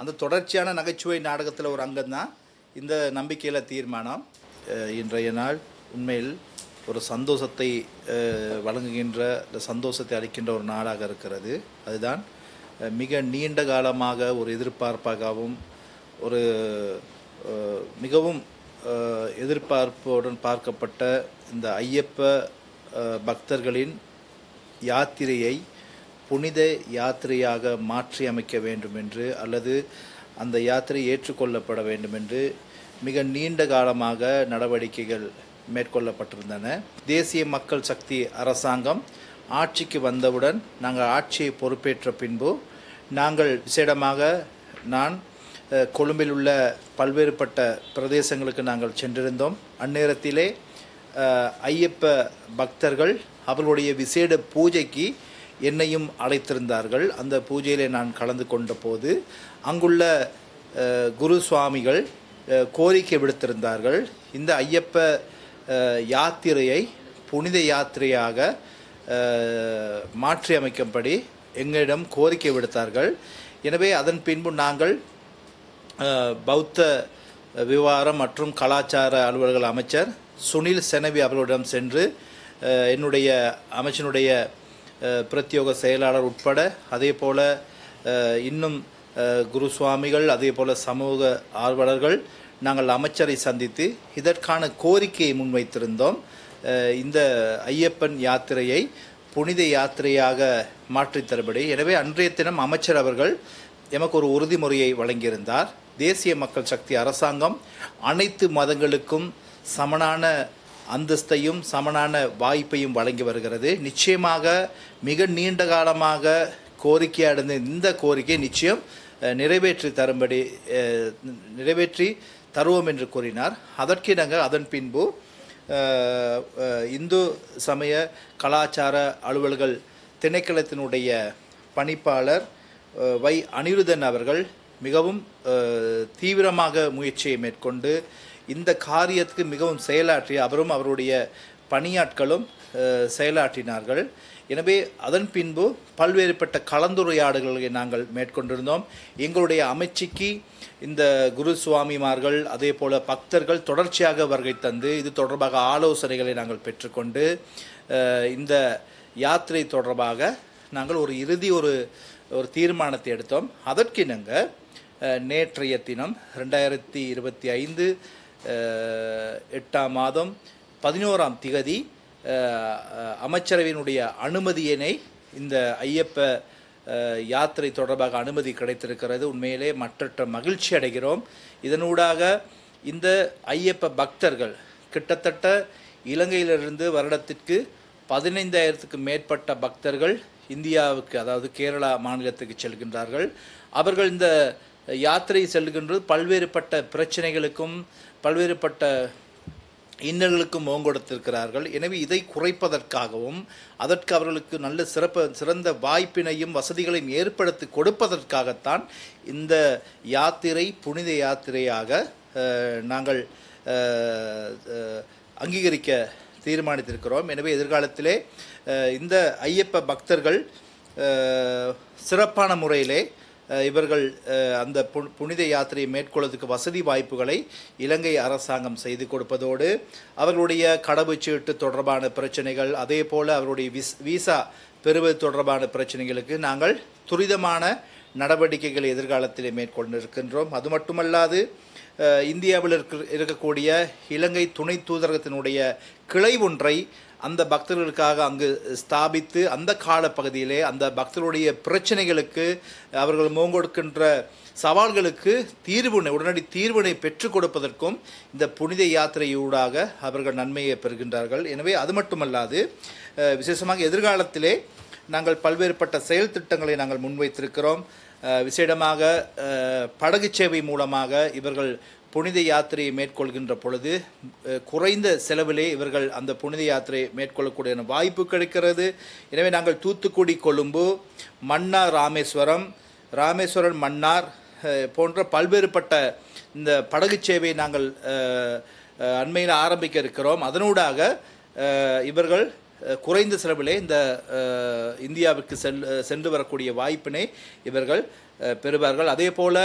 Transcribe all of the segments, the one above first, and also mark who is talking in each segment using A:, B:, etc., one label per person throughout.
A: அந்த தொடர்ச்சியான நகைச்சுவை நாடகத்தில் ஒரு அங்கம் தான் இந்த நம்பிக்கையில் தீர்மானம். இன்றைய நாள் உண்மையில் ஒரு சந்தோஷத்தை வழங்குகின்ற இந்த சந்தோஷத்தை அளிக்கின்ற ஒரு நாளாக இருக்கிறது. அதுதான் மிக நீண்ட காலமாக ஒரு எதிர்பார்ப்பாகவும் ஒரு மிகவும் எதிர்பார்ப்புடன் பார்க்கப்பட்ட இந்த ஐயப்ப பக்தர்களின் யாத்திரையை புனித யாத்திரையாக மாற்றி அமைக்க வேண்டும் என்று அல்லது அந்த யாத்திரை ஏற்றுக்கொள்ளப்பட வேண்டும் என்று மிக நீண்ட காலமாக நடவடிக்கைகள் மேற்கொள்ளப்பட்டிருந்தன. தேசிய மக்கள் சக்தி அரசாங்கம் ஆட்சிக்கு வந்தவுடன் நாங்கள் ஆட்சியை பொறுப்பேற்ற பின்பு நாங்கள் விசேடமாக நான் கொழும்பில் உள்ள பல்வேறுபட்ட பிரதேசங்களுக்கு நாங்கள் சென்றிருந்தோம். அந்நேரத்திலே ஐயப்ப பக்தர்கள் அவர்களுடைய விசேட பூஜைக்கு என்னையும் அழைத்திருந்தார்கள். அந்த பூஜையிலே நான் கலந்து கொண்ட போது அங்குள்ள குரு சுவாமிகள் கோரிக்கை விடுத்திருந்தார்கள். இந்த ஐயப்ப யாத்திரையை புனித யாத்திரையாக மாற்றி அமைக்கும்படி எங்களிடம் கோரிக்கை விடுத்தார்கள். எனவே அதன் பின்பு நாங்கள் பௌத்த விவகாரம் மற்றும் கலாச்சார அலுவலர்கள் அமைச்சர் சுனில் செனவி அவர்களிடம் சென்று என்னுடைய அமைச்சனுடைய பிரத்யோக செயலாளர் உட்பட அதே போல் இன்னும் குரு சுவாமிகள் அதே போல் சமூக ஆர்வலர்கள் நாங்கள் அமைச்சரை சந்தித்து இதற்கான கோரிக்கையை முன்வைத்திருந்தோம். இந்த ஐயப்பன் யாத்திரையை புனித யாத்திரையாக மாற்றித் தருபடி எனவே அன்றைய தினம் அமைச்சர் அவர்கள் எமக்கு ஒரு உறுதிமொழியை வழங்கியிருந்தார். தேசிய மக்கள் சக்தி அரசாங்கம் அனைத்து மதங்களுக்கும் சமனான அந்தஸ்தையும் சமனான வாய்ப்பையும் வழங்கி வருகிறது. நிச்சயமாக மிக நீண்ட காலமாக கோரிக்கையாக இருந்த இந்த கோரிக்கை நிச்சயம் நிறைவேற்றி தரும்படி நிறைவேற்றி தருவோம் என்று கூறினார். அதற்கிணங்க அதன் பின்பு இந்து சமய கலாச்சார அலுவல்கள் திணைக்களத்தினுடைய பணிப்பாளர் வை அனிருதன் அவர்கள் மிகவும் தீவிரமாக முயற்சியை மேற்கொண்டு இந்த காரியத்துக்கு மிகவும் செயலாற்றி அவரும் அவருடைய பணியாட்களும் செயலாற்றினார்கள். எனவே அதன் பின்பு பல்வேறுபட்ட கலந்துரையாடல்களை நாங்கள் மேற்கொண்டிருந்தோம். எங்களுடைய அமைச்சிக்கு இந்த குரு சுவாமிமார்கள் அதே போல் பக்தர்கள் தொடர்ச்சியாக வருகை தந்து இது தொடர்பாக ஆலோசனைகளை நாங்கள் பெற்றுக்கொண்டு இந்த யாத்திரை தொடர்பாக நாங்கள் ஒரு இறுதி ஒரு ஒரு தீர்மானத்தை எடுத்தோம். அதற்கிணங்க நேற்றைய தினம் ரெண்டாயிரத்தி இருபத்தி ஐந்து எட்டாம் மாதம் பதினோராம் திகதி அமைச்சரவையினுடைய அனுமதியினை இந்த ஐயப்ப யாத்திரை தொடர்பாக அனுமதி கிடைத்திருக்கிறது. உண்மையிலே மற்றற்ற மகிழ்ச்சி அடைகிறோம். இதனூடாக இந்த ஐயப்ப பக்தர்கள் கிட்டத்தட்ட இலங்கையிலிருந்து வருடத்திற்கு பதினைந்தாயிரத்துக்கு மேற்பட்ட பக்தர்கள் இந்தியாவுக்கு அதாவது கேரளா மாநிலத்துக்கு செல்கின்றார்கள். அவர்கள் இந்த யாத்திரை செல்கின்றது பல்வேறுபட்ட பிரச்சனைகளுக்கும் பல்வேறுபட்ட இன்னல்களுக்கும் முகம் கொடுத்திருக்கிறார்கள் எனவே இதை குறைப்பதற்காகவும் அதற்கு அவர்களுக்கு நல்ல சிறப்ப சிறந்த வாய்ப்பினையும் வசதிகளையும் ஏற்படுத்தி கொடுப்பதற்காகத்தான் இந்த யாத்திரை புனித யாத்திரையாக நாங்கள் அங்கீகரிக்க தீர்மானித்திருக்கிறோம். எனவே எதிர்காலத்திலே இந்த ஐயப்ப பக்தர்கள் சிறப்பான முறையிலே இவர்கள் அந்த பு- புனித யாத்திரையை மேற்கொள்வதற்கு வசதி வாய்ப்புகளை இலங்கை அரசாங்கம் செய்து கொடுப்பதோடு அவர்களுடைய கடவுச்சீட்டு தொடர்பான பிரச்சனைகள் அதே போல் அவருடைய விஸ் விசா பெறுவது தொடர்பான பிரச்சனைகளுக்கு நாங்கள் துரிதமான நடவடிக்கைகளை எதிர்காலத்திலே மேற்கொண்டிருக்கின்றோம். அது மட்டுமல்லாது இந்தியாவில் இருக்க இருக்கக்கூடிய இலங்கை துணை தூதரகத்தினுடைய கிளை ஒன்றை அந்த பக்தர்களுக்காக அங்கு ஸ்தாபித்து அந்த காலப்பகுதியிலே அந்த பக்தருடைய பிரச்சனைகளுக்கு அவர்கள் முகங்கொடுக்கின்ற சவால்களுக்கு தீர்வினை உடனடி தீர்வினை பெற்றுக் கொடுப்பதற்கும் இந்த புனித யாத்திரையூடாக அவர்கள் நன்மையை பெறுகின்றார்கள். எனவே அது மட்டுமல்லாது விசேஷமாக எதிர்காலத்திலே நாங்கள் பல்வேறுபட்ட செயல் திட்டங்களை நாங்கள் முன்வைத்திருக்கிறோம். விசேடமாக படகு சேவை மூலமாக இவர்கள் புனித யாத்திரையை மேற்கொள்கின்ற பொழுது குறைந்த செலவிலே இவர்கள் அந்த புனித யாத்திரையை மேற்கொள்ளக்கூடிய வாய்ப்பு கிடைக்கிறது. எனவே நாங்கள் தூத்துக்குடி கொழும்பு மன்னார் ராமேஸ்வரம் ராமேஸ்வரம் மன்னார் போன்ற பல்வேறுபட்ட இந்த படகு சேவையை நாங்கள் அண்மையில் ஆரம்பிக்க இருக்கிறோம். அதனூடாக இவர்கள் குறைந்த செலவிலே இந்த இந்தியாவுக்கு இந்தியாவிற்கு செல் சென்று வரக்கூடிய வாய்ப்பினை இவர்கள் பெறுவார்கள். அதே போல்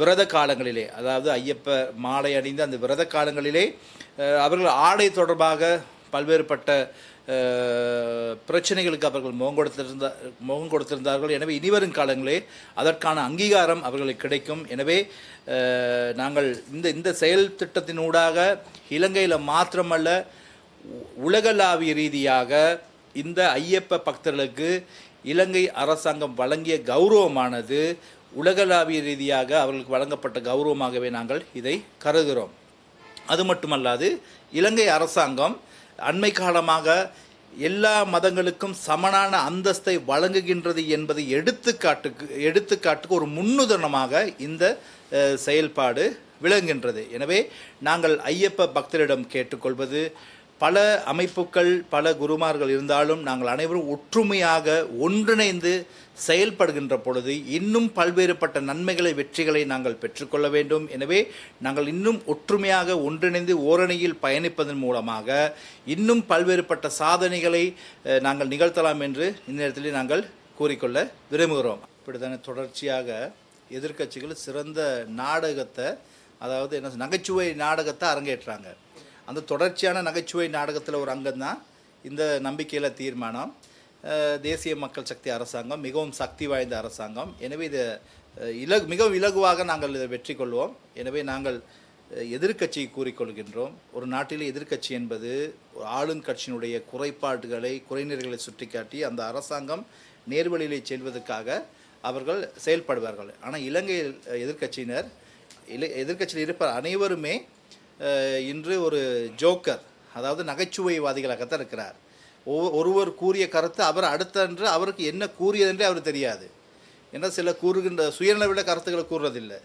A: விரத காலங்களிலே அதாவது ஐயப்ப மாலை அணிந்த அந்த விரத காலங்களிலே அவர்கள் ஆடை தொடர்பாக பல்வேறுபட்ட பிரச்சனைகளுக்கு அவர்கள் முகம் கொடுத்திருந்த முகம் கொடுத்திருந்தார்கள். எனவே இனிவரும் காலங்களே அதற்கான அங்கீகாரம் அவர்களுக்கு கிடைக்கும். எனவே நாங்கள் இந்த இந்த செயல் திட்டத்தினூடாக இலங்கையில் மாத்திரமல்ல உலகளாவிய ரீதியாக இந்த ஐயப்ப பக்தர்களுக்கு இலங்கை அரசாங்கம் வழங்கிய கௌரவமானது உலகளாவிய ரீதியாக அவர்களுக்கு வழங்கப்பட்ட கௌரவமாகவே நாங்கள் இதை கருதுகிறோம். அது மட்டுமல்லாது இலங்கை அரசாங்கம் அண்மை காலமாக எல்லா மதங்களுக்கும் சமனான அந்தஸ்தை வழங்குகின்றது என்பதை எடுத்துக்காட்டுக்கு எடுத்துக்காட்டுக்கு ஒரு முன்னுதாரணமாக இந்த செயல்பாடு விளங்குகின்றது. எனவே நாங்கள் ஐயப்ப பக்தரிடம் கேட்டுக்கொள்வது பல அமைப்புகள் பல குருமார்கள் இருந்தாலும் நாங்கள் அனைவரும் ஒற்றுமையாக ஒன்றிணைந்து செயல்படுகின்ற பொழுது இன்னும் பல்வேறுபட்ட நன்மைகளை வெற்றிகளை நாங்கள் பெற்றுக்கொள்ள வேண்டும். எனவே நாங்கள் இன்னும் ஒற்றுமையாக ஒன்றிணைந்து ஓரணியில் பயணிப்பதன் மூலமாக இன்னும் பல்வேறுபட்ட சாதனைகளை நாங்கள் நிகழ்த்தலாம் என்று இந்நேரத்தில் நாங்கள் கூறிக்கொள்ள விரும்புகிறோம். இப்படித்தானே தொடர்ச்சியாக எதிர்க்கட்சிகள் சிறந்த நாடகத்தை அதாவது என்ன நகைச்சுவை நாடகத்தை அரங்கேற்றாங்க. அந்த தொடர்ச்சியான நகைச்சுவை நாடகத்தில் ஒரு அங்கம் தான் இந்த நம்பிக்கையில் தீர்மானம். தேசிய மக்கள் சக்தி அரசாங்கம் மிகவும் சக்தி வாய்ந்த அரசாங்கம். எனவே இது இலகு மிகவும் இலகுவாக நாங்கள் இதை வெற்றி கொள்வோம். எனவே நாங்கள் எதிர்கட்சியை எதிர்க்கட்சியை கூறிக்கொள்கின்றோம். ஒரு நாட்டில் எதிர்க்கட்சி என்பது ஒரு ஆளுங்கட்சியினுடைய குறைபாடுகளை குறைநிறைகளை சுட்டிக்காட்டி அந்த அரசாங்கம் நேர்வழியிலே செல்வதற்காக அவர்கள் செயல்படுவார்கள். ஆனால் இலங்கையில் எதிர்கட்சியினர் எதிர்க்கட்சியினர் இல எதிர்க்கட்சியில் இருப்ப அனைவருமே இன்று ஒரு ஜோக்கர் அதாவது நகைச்சுவைவாதிகளாகத்தான் இருக்கிறார். ஒவ்வொ- ஒருவர் கூறிய கருத்து அவர் அடுத்தன்று அவருக்கு என்ன கூறியதென்றே அவர் தெரியாது. ஏன்னா சில கூறுகின்ற சுயநலவிட கருத்துக்களை கூறுறதில்லை.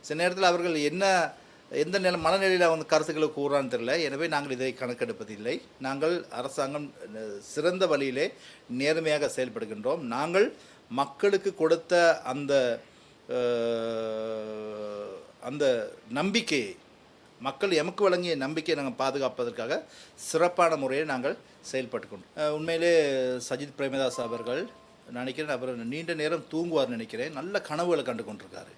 A: சில நேரத்தில் அவர்கள் என்ன எந்த நில மனநிலையில் அவங்க கருத்துக்களை கூறுறான்னு தெரியல. எனவே நாங்கள் இதை கணக்கெடுப்பதில்லை. நாங்கள் அரசாங்கம் சிறந்த வழியிலே நேர்மையாக செயல்படுகின்றோம். நாங்கள் மக்களுக்கு கொடுத்த அந்த அந்த நம்பிக்கையை மக்கள் எமக்கு வழங்கிய நம்பிக்கையை நாங்கள் பாதுகாப்பதற்காக சிறப்பான முறையை நாங்கள் செயல்பட்டு கொண்டோம் உண்மையிலே சஜித் பிரேமதாஸ் அவர்கள் நினைக்கிறேன் அவர் நீண்ட நேரம் தூங்குவார் நினைக்கிறேன். நல்ல கனவுகளை கண்டு கொண்டிருக்காரு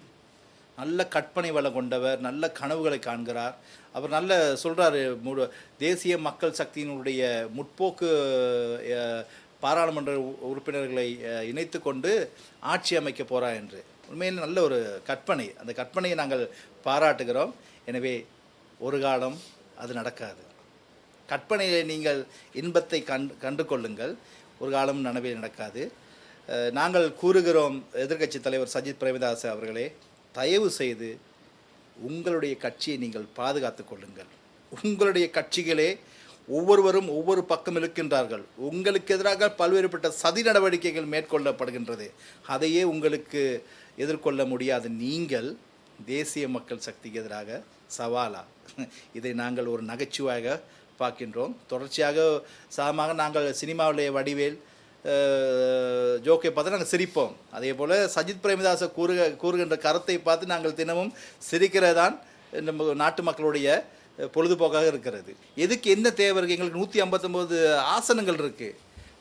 A: நல்ல கற்பனை வளம் கொண்டவர் நல்ல கனவுகளை காண்கிறார். அவர் நல்ல சொல்கிறாரு தேசிய மக்கள் சக்தியினுடைய முற்போக்கு பாராளுமன்ற உ- உறுப்பினர்களை இணைத்து கொண்டு ஆட்சி அமைக்க போகிறார் என்று. உண்மையில் நல்ல ஒரு கற்பனை. அந்த கற்பனையை நாங்கள் பாராட்டுகிறோம். எனவே ஒரு காலம் அது நடக்காது. கற்பனையிலே நீங்கள் இன்பத்தை கண் கண்டு கொள்ளுங்கள் ஒரு காலம் நனவே நடக்காது. நாங்கள் கூறுகிறோம் எதிர்க்கட்சி தலைவர் சஜித் பிரேமதாஸ் அவர்களே தயவு செய்து உங்களுடைய கட்சியை நீங்கள் பாதுகாத்து கொள்ளுங்கள். உங்களுடைய கட்சிகளே ஒவ்வொருவரும் ஒவ்வொரு பக்கம் இருக்கின்றார்கள் உங்களுக்கு எதிராக பல்வேறுபட்ட சதி நடவடிக்கைகள் மேற்கொள்ளப்படுகின்றது. அதையே உங்களுக்கு எதிர்கொள்ள முடியாது. நீங்கள் தேசிய மக்கள் சக்திக்கு எதிராக சவாலா. இதை நாங்கள் ஒரு நகைச்சுவையாக பார்க்கின்றோம். தொடர்ச்சியாக சாதமாக நாங்கள் சினிமாவிலே வடிவேல் ஜோக்கை பார்த்து நாங்கள் சிரிப்போம். அதே போல் சஜித் பிரேமதாசை கூறுக கூறுகின்ற கருத்தை பார்த்து நாங்கள் தினமும் சிரிக்கிறதான் நம்ம நாட்டு மக்களுடைய பொழுதுபோக்காக இருக்கிறது. எதுக்கு என்ன தேவை இருக்குது எங்களுக்கு நூற்றி ஐம்பத்தொம்போது ஆசனங்கள் இருக்குது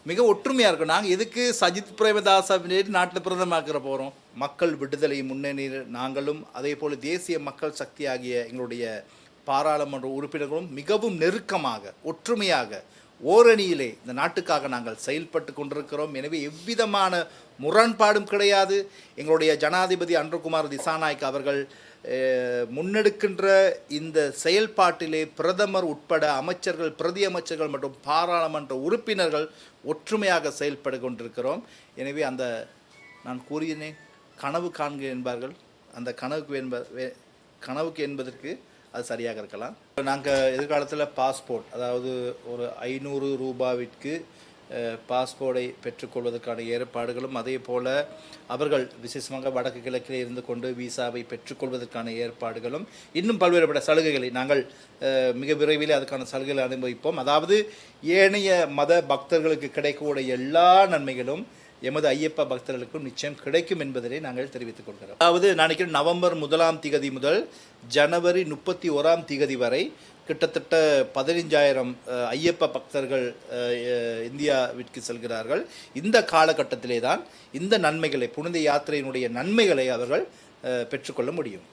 A: மிக ஒற்றுமையாக இருக்கும். நாங்கள் எதுக்கு சஜித் பிரேமதாஸ் அப்படின்னு நாட்டில் பிரதமாக்கிற போகிறோம் மக்கள் விடுதலை முன்னணியில் நாங்களும் அதே போல் தேசிய மக்கள் சக்தி ஆகிய எங்களுடைய பாராளுமன்ற உறுப்பினர்களும் மிகவும் நெருக்கமாக ஒற்றுமையாக ஓரணியிலே இந்த நாட்டுக்காக நாங்கள் செயல்பட்டு கொண்டிருக்கிறோம். எனவே எவ்விதமான முரண்பாடும் கிடையாது. எங்களுடைய ஜனாதிபதி அன்ருகுமார் திசாநாயக் அவர்கள் முன்னெடுக்கின்ற இந்த செயல்பாட்டிலே பிரதமர் உட்பட அமைச்சர்கள் பிரதி அமைச்சர்கள் மற்றும் பாராளுமன்ற உறுப்பினர்கள் ஒற்றுமையாக செயல்பட்டு கொண்டிருக்கிறோம். எனவே அந்த நான் கூறினேன் கனவு காண்க என்பார்கள். அந்த கனவுக்கு என்ப வே- கனவுக்கு என்பதற்கு அது சரியாக இருக்கலாம். நாங்கள் எதிர்காலத்தில் பாஸ்போர்ட் அதாவது ஒரு ஐநூறு ரூபாவிற்கு பாஸ்போர்ட்டை பெற்றுக்கொள்வதற்கான ஏற்பாடுகளும் அதே போல் அவர்கள் விசேஷமாக வடக்கு கிழக்கில் இருந்து கொண்டு விசாவை பெற்றுக்கொள்வதற்கான ஏற்பாடுகளும் இன்னும் பல்வேறுபட்ட சலுகைகளை நாங்கள் மிக விரைவில் அதுக்கான சலுகைகளை அனுபவிப்போம். அதாவது ஏனைய மத பக்தர்களுக்கு கிடைக்கக்கூடிய எல்லா நன்மைகளும் எமது ஐயப்ப பக்தர்களுக்கும் நிச்சயம் கிடைக்கும் என்பதனை நாங்கள் தெரிவித்துக் கொள்கிறோம். அதாவது நான் நினைக்கிறேன் நவம்பர் முதலாம் திகதி முதல் ஜனவரி முப்பத்தி ஓராம் திகதி வரை கிட்டத்தட்ட பதினைஞ்சாயிரம் ஐயப்ப பக்தர்கள் இந்தியாவிற்கு செல்கிறார்கள். இந்த காலகட்டத்திலே தான் இந்த நன்மைகளை புனித யாத்திரையினுடைய நன்மைகளை அவர்கள் பெற்றுக்கொள்ள முடியும்.